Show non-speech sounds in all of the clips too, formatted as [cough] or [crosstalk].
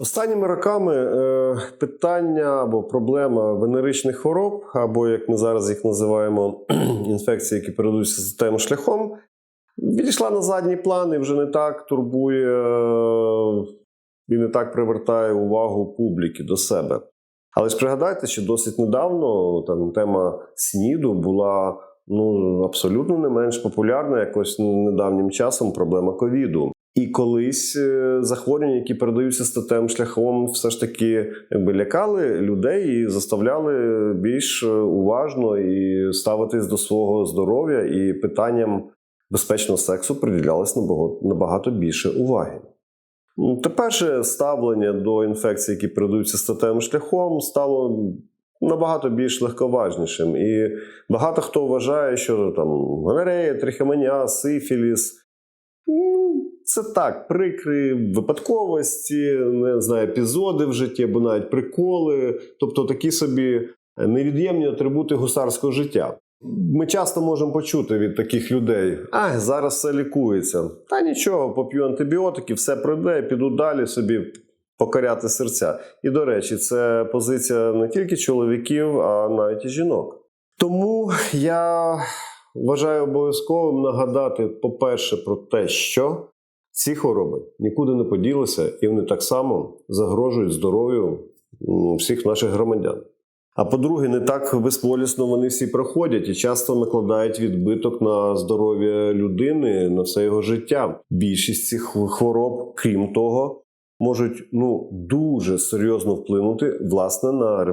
Останніми роками е, питання або проблема венеричних хвороб, або як ми зараз їх називаємо, [clears throat] інфекції, які передаються статевим шляхом, відійшла на задній план і вже не так турбує е, і не так привертає увагу публіки до себе. Але ж пригадайте, що досить недавно там тема СНІДу була ну, абсолютно не менш популярна якось недавнім часом проблема ковіду. І колись е, захворювання, які передаються статевим шляхом, все ж таки якби лякали людей і заставляли більш е, уважно і ставитись до свого здоров'я, і питанням безпечного сексу приділялось набагато, більше уваги. Тепер же ставлення до інфекцій, які передаються статевим шляхом, стало набагато більш легковажнішим. І багато хто вважає, що там гонорея, трихомонія, сифіліс. Це так, прикрі випадковості, не знаю, епізоди в житті або навіть приколи, тобто такі собі невід'ємні атрибути гусарського життя. Ми часто можемо почути від таких людей: а зараз все лікується. Та нічого, поп'ю антибіотики, все пройде, піду далі собі покоряти серця. І до речі, це позиція не тільки чоловіків, а навіть і жінок. Тому я вважаю обов'язковим нагадати, по-перше, про те, що ці хвороби нікуди не поділися, і вони так само загрожують здоров'ю всіх наших громадян. А по-друге, не так безполісно вони всі проходять і часто накладають відбиток на здоров'я людини, на все його життя. Більшість цих хвороб, крім того, можуть ну дуже серйозно вплинути власне на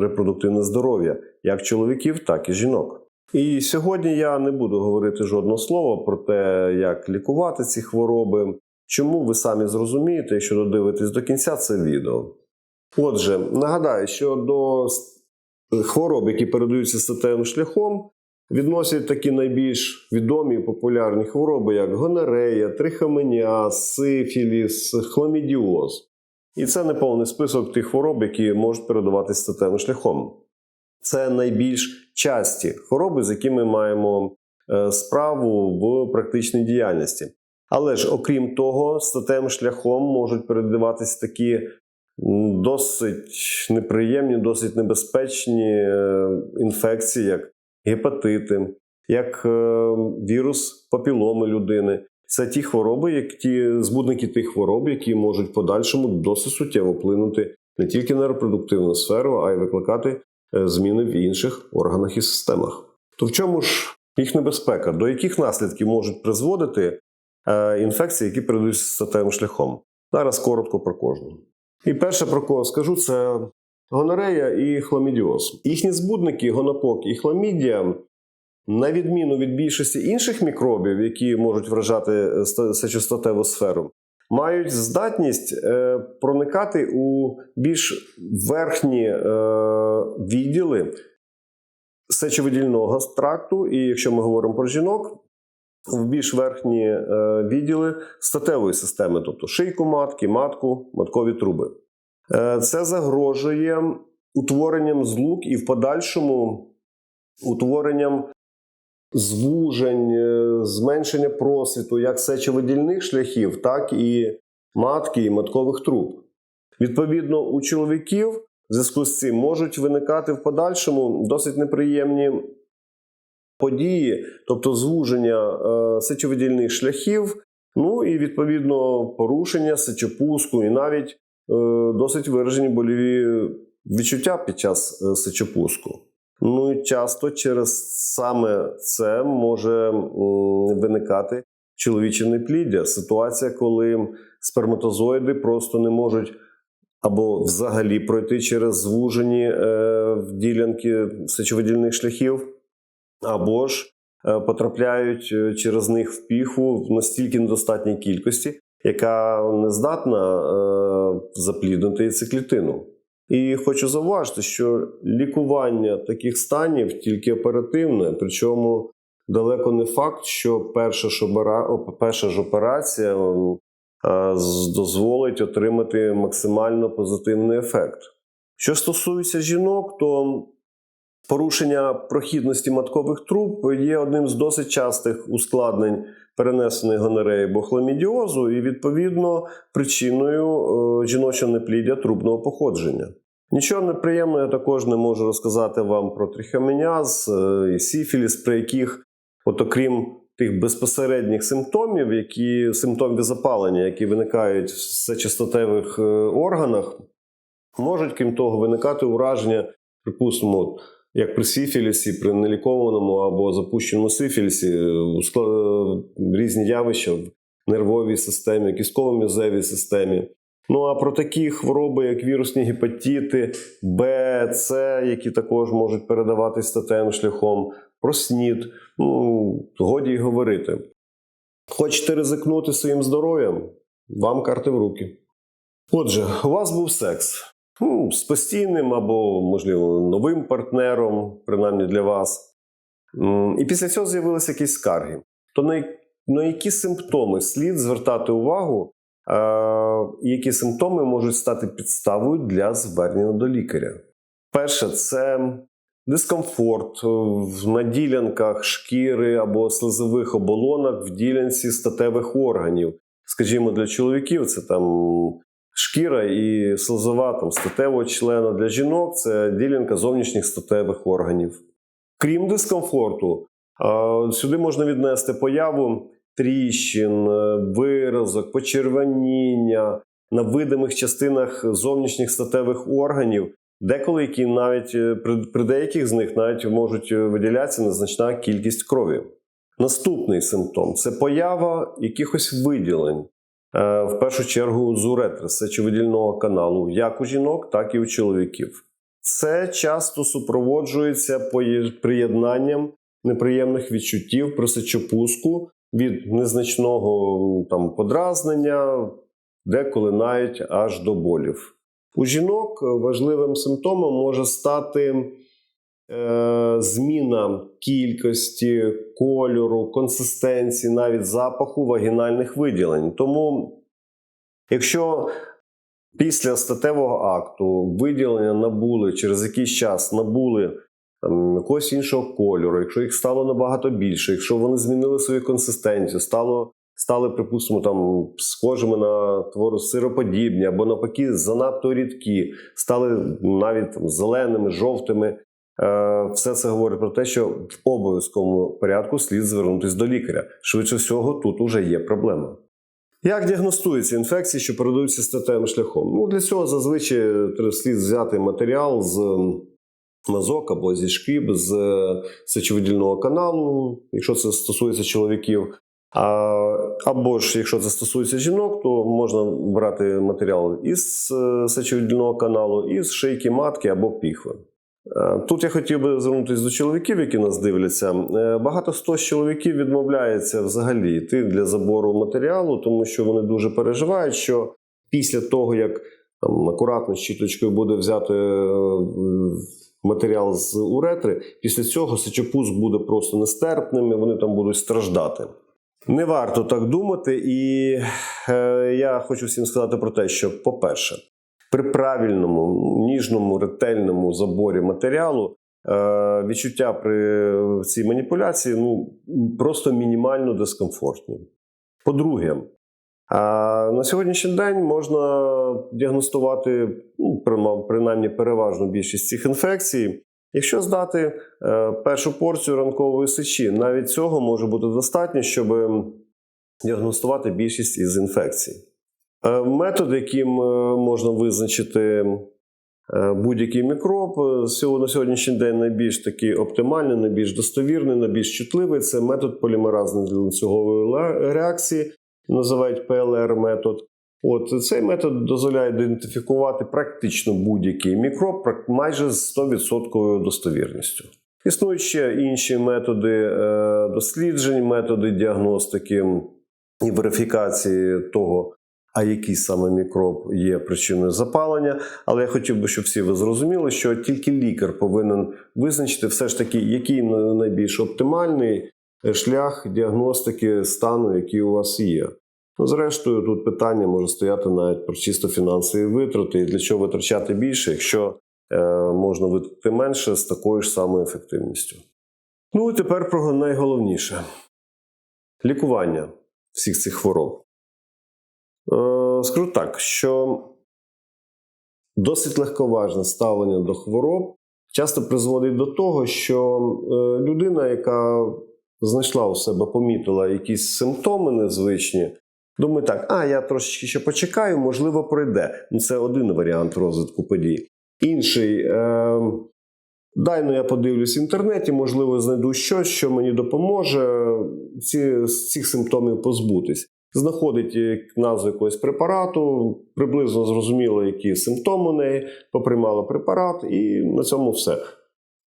репродуктивне, здоров'я як чоловіків, так і жінок. І сьогодні я не буду говорити жодного слова про те, як лікувати ці хвороби. Чому ви самі зрозумієте, якщо додивитесь до кінця це відео? Отже, нагадаю, що до хвороб, які передаються статевим шляхом, відносять такі найбільш відомі і популярні хвороби, як гонорея, трихомонія, сифіліс, хламідіоз. І це не повний список тих хвороб, які можуть передаватися статевим шляхом. Це найбільш часті хвороби, з якими маємо е, справу в практичній діяльності. Але ж, окрім того, статевим шляхом можуть передаватись такі досить неприємні, досить небезпечні е, інфекції, як гепатити, як е, вірус папіломи людини. Це ті хвороби, як ті збудники тих хвороб, які можуть в подальшому досить суттєво вплинути не тільки на репродуктивну сферу, а й викликати зміни в інших органах і системах. То в чому ж їх небезпека? До яких наслідків можуть призводити е, інфекції, які передаються статевим шляхом? Зараз коротко про кожну. І перше, про кого скажу, це гонорея і хламідіоз. Їхні збудники, гонокок і хламідія, на відміну від більшості інших мікробів, які можуть вражати е, сечостатеву сферу, мають здатність е, проникати у більш верхні е, відділи сечовидільного тракту, і якщо ми говоримо про жінок, в більш верхні е, відділи статевої системи, тобто шийку матки, матку, маткові труби. Е, це загрожує утворенням злук і в подальшому утворенням звужень, е, зменшення просвіту як сечовидільних шляхів, так і матки і маткових труб. Відповідно, у чоловіків в зв'язку з цим можуть виникати в подальшому досить неприємні події, тобто звуження е, сечовидільних шляхів, ну і відповідно порушення сечопуску, і навіть е, досить виражені боліві відчуття під час сечопуску. Ну і часто через саме це може виникати чоловіче непліддя. Ситуація, коли сперматозоїди просто не можуть або взагалі пройти через звужені е, ділянки сечовидільних шляхів, або ж е, потрапляють е, через них в піху в настільки недостатній кількості, яка не здатна е, запліднити яйцеклітину. І хочу зауважити, що лікування таких станів тільки оперативне, причому далеко не факт, що перша ж, обера... перша ж операція е, дозволить отримати максимально позитивний ефект. Що стосується жінок, то порушення прохідності маткових труб є одним з досить частих ускладнень перенесеної гонореї або хламідіозу, і відповідно причиною е, жіночого непліддя трубного походження. Нічого неприємного я також не можу розказати вам про трихоменяз е, і сіфіліс, при яких, от окрім тих безпосередніх симптомів, які симптомів запалення, які виникають в всечастотевих е, органах, можуть, крім того, виникати ураження, припустимо, як при сифілісі, при нелікованому або запущеному сифілісі, е, різні явища в нервовій системі, кістково-м'язевій системі. Ну а про такі хвороби, як вірусні гепатити, Б, С, які також можуть передаватись статевим шляхом, про СНІД, ну, годі й говорити. Хочете ризикнути своїм здоров'ям? Вам карти в руки. Отже, у вас був секс ну, з постійним або, можливо, новим партнером, принаймні для вас. І після цього з'явилися якісь скарги. То на, на які симптоми слід звертати увагу, е, які симптоми можуть стати підставою для звернення до лікаря? Перше, це дискомфорт в- на ділянках шкіри або слизових оболонок в ділянці статевих органів. Скажімо, для чоловіків це там шкіра і слизова там, статевого члена. Для жінок це ділянка зовнішніх статевих органів. Крім дискомфорту, сюди можна віднести появу тріщин, е, виразок, почервоніння на видимих частинах зовнішніх статевих органів, деколи які навіть е, при, при деяких з них навіть можуть е, виділятися незначна кількість крові. Наступний симптом це поява якихось виділень. Е, В першу чергу з уретри, сечовидільного каналу, як у жінок, так і у чоловіків. Це часто супроводжується приєднанням неприємних відчуттів при сечопуску від незначного там, подразнення, деколи навіть аж до болів. У жінок важливим симптомом може стати зміна кількості, кольору, консистенції, навіть запаху вагінальних виділень. Тому, якщо після статевого акту виділення набули через якийсь час набули там, якогось іншого кольору, якщо їх стало набагато більше, якщо вони змінили свою консистенцію, стало, стали, припустимо, там, схожими на твору сироподібні або навпаки занадто рідкі, стали навіть там, зеленими, жовтими. Е, Все це говорить про те, що в обов'язковому порядку слід звернутися до лікаря. Швидше всього, тут уже є проблема. Як діагностуються інфекції, що передаються статевим шляхом? Ну, для цього зазвичай слід взяти матеріал з мазок або зі шкіб, з е, сечовидільного каналу, якщо це стосується чоловіків. Або ж, якщо це стосується жінок, то можна брати матеріал із е, сечовидільного каналу, із шийки матки або піхви. Е, Тут я хотів би звернутися до чоловіків, які нас дивляться. Е, Багато хто з чоловіків відмовляється взагалі йти для забору матеріалу, тому що вони дуже переживають, що після того, як там, акуратно щіточкою буде взяти е, матеріал з уретри, після цього сечопуск буде просто нестерпним, і вони там будуть страждати. Не варто так думати, і е, я хочу всім сказати про те, що, по-перше, при правильному, ніжному, ретельному заборі матеріалу е, відчуття при цій маніпуляції ну, просто мінімально дискомфортні. По-друге, на сьогоднішній день можна діагностувати ну, принаймні переважну більшість цих інфекцій, якщо здати е, першу порцію ранкової сечі. Навіть цього може бути достатньо, щоб діагностувати більшість із інфекцій. Е, Метод, яким е, можна визначити е, будь-який мікроб, на сьогоднішній день найбільш такий оптимальний, найбільш достовірний, найбільш чутливий це метод полімеразної ланцюгової реакції, називають ПЛР-метод. От цей метод дозволяє ідентифікувати практично будь-який мікроб майже з 100% достовірністю. Існують ще інші методи досліджень, методи діагностики і верифікації того, а який саме мікроб є причиною запалення. Але я хотів би, щоб всі ви зрозуміли, що тільки лікар повинен визначити все ж таки, який найбільш оптимальний е, шлях діагностики стану, який у вас є. Ну, зрештою, тут питання може стояти навіть про чисто фінансові витрати, і для чого витрачати більше, якщо е, можна витратити менше з такою ж самою ефективністю. Ну і тепер про найголовніше. лікування всіх цих хвороб. Е, Скажу так, що досить легковажне ставлення до хвороб часто призводить до того, що е, людина, яка знайшла у себе, помітила якісь симптоми незвичні, думає так: а я трошечки ще почекаю, можливо, пройде. Ну, Це один варіант розвитку подій. Інший. Е, Дай ну я подивлюсь в інтернеті, можливо, знайду щось, що мені допоможе ці, з цих симптомів позбутись. Знаходить е, назву якогось препарату, приблизно зрозуміло, які симптоми у неї, поприймала препарат, і на цьому все.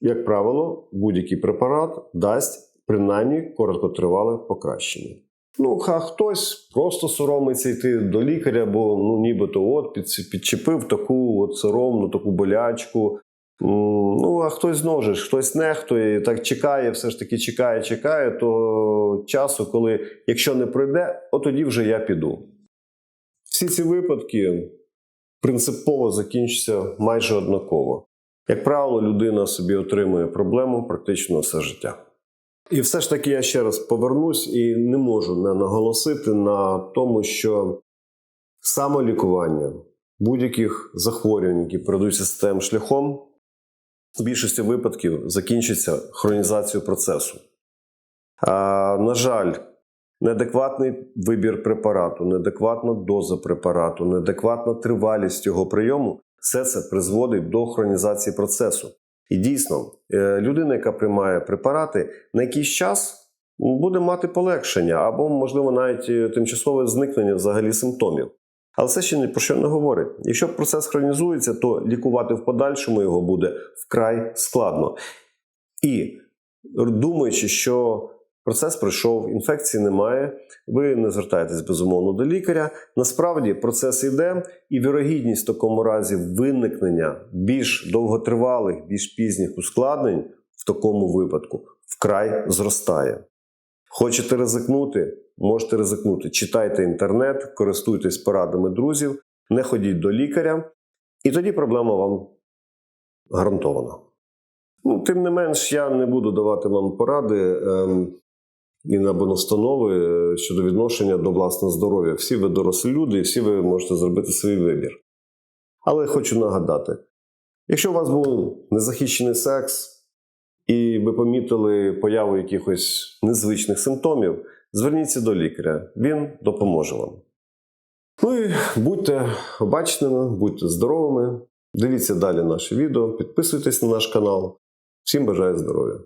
Як правило, будь-який препарат дасть принаймні короткотривале покращення. Ну, а хтось просто соромиться йти до лікаря, бо ну, нібито от підчепив таку от соромну, таку болячку. Ну, а хтось знову ж, хтось нехтує, так чекає, все ж таки чекає, чекає того часу, коли, якщо не пройде, от тоді вже я піду. Всі ці випадки принципово закінчаться майже однаково. Як правило, людина собі отримує проблему практично все життя. І все ж таки я ще раз повернусь і не можу не наголосити на тому, що самолікування будь-яких захворювань, які передаються статевим шляхом, в більшості випадків закінчиться хронізацією процесу. А, на жаль, неадекватний вибір препарату, неадекватна доза препарату, неадекватна тривалість його прийому все це призводить до хронізації процесу. І дійсно, е, людина, яка приймає препарати, на якийсь час буде мати полегшення або, можливо, навіть е, тимчасове зникнення взагалі симптомів. Але це ще ні про що не говорить. Якщо процес хронізується, то лікувати в подальшому його буде вкрай складно. І думаючи, що процес пройшов, інфекції немає, ви не звертаєтесь безумовно до лікаря. Насправді процес йде, і вірогідність в такому разі виникнення більш довготривалих, більш пізніх ускладнень в такому випадку вкрай зростає. Хочете ризикнути? Можете ризикнути. Читайте інтернет, користуйтесь порадами друзів, не ходіть до лікаря, і тоді проблема вам гарантована. Ну, тим не менш, я не буду давати вам поради ем, і або настанови е, щодо відношення до власного здоров'я. Всі ви дорослі люди, і всі ви можете зробити свій вибір. Але хочу нагадати: якщо у вас був незахищений секс, і ви помітили появу якихось незвичних симптомів, зверніться до лікаря, він допоможе вам. Ну і будьте обачними, будьте здоровими, дивіться далі наше відео, підписуйтесь на наш канал. Всім бажаю здоров'я!